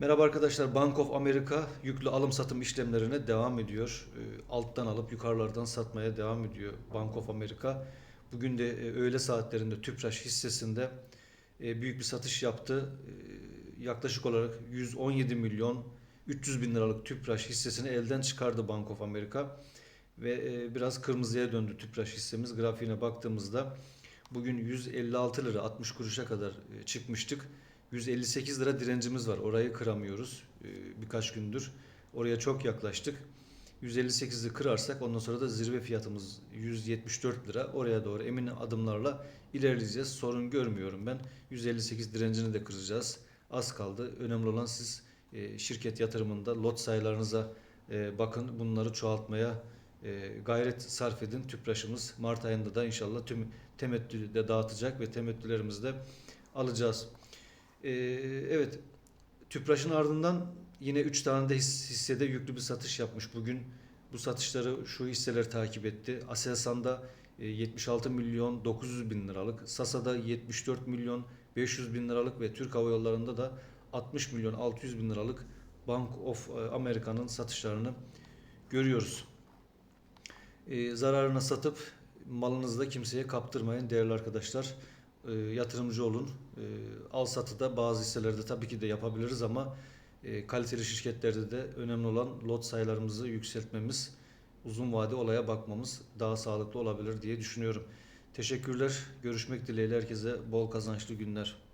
Merhaba arkadaşlar, Bank of America yüklü alım satım işlemlerine devam ediyor. Ee, Alttan alıp yukarılardan satmaya devam ediyor Bank of America. Bugün de e, öğle saatlerinde Tüpraş hissesinde e, büyük bir satış yaptı. E, Yaklaşık olarak 117 milyon 300 bin liralık Tüpraş hissesini elden çıkardı Bank of America. Ve biraz kırmızıya döndü Tüpraş hissemiz. Grafiğine baktığımızda bugün 156 lira 60 kuruşa kadar çıkmıştık. 158 lira direncimiz var. Orayı kıramıyoruz e, birkaç gündür. Oraya çok yaklaştık. 158'i kırarsak ondan sonra da zirve fiyatımız 174 lira. Oraya doğru emin adımlarla ilerleyeceğiz. Sorun görmüyorum ben. 158 direncini de kıracağız. Az kaldı. Önemli olan siz e, şirket yatırımında lot sayılarınıza e, bakın. Bunları çoğaltmaya gayret sarf edin. Tüpraşımız Mart ayında da inşallah tüm temettülü de dağıtacak ve temettülerimizi de alacağız. Ee, evet, Tüpraş'ın ardından yine 3 tane de his- hissede yüklü bir satış yapmış. Bugün bu satışları şu hisseler takip etti. Aselsan'da e, 76 milyon 900 bin liralık, Sasa'da 74 milyon 500 bin liralık ve Türk Hava Yolları'nda da 60 milyon 600 bin liralık Bank of e, America'nın satışlarını görüyoruz. E, zararına satıp malınızı da kimseye kaptırmayın değerli arkadaşlar. E, yatırımcı olun. E, al satıda bazı hisselerde tabii ki de yapabiliriz ama e, kaliteli şirketlerde de önemli olan lot sayılarımızı yükseltmemiz, uzun vade olaya bakmamız daha sağlıklı olabilir diye düşünüyorum. Teşekkürler. Görüşmek dileğiyle herkese bol kazançlı günler.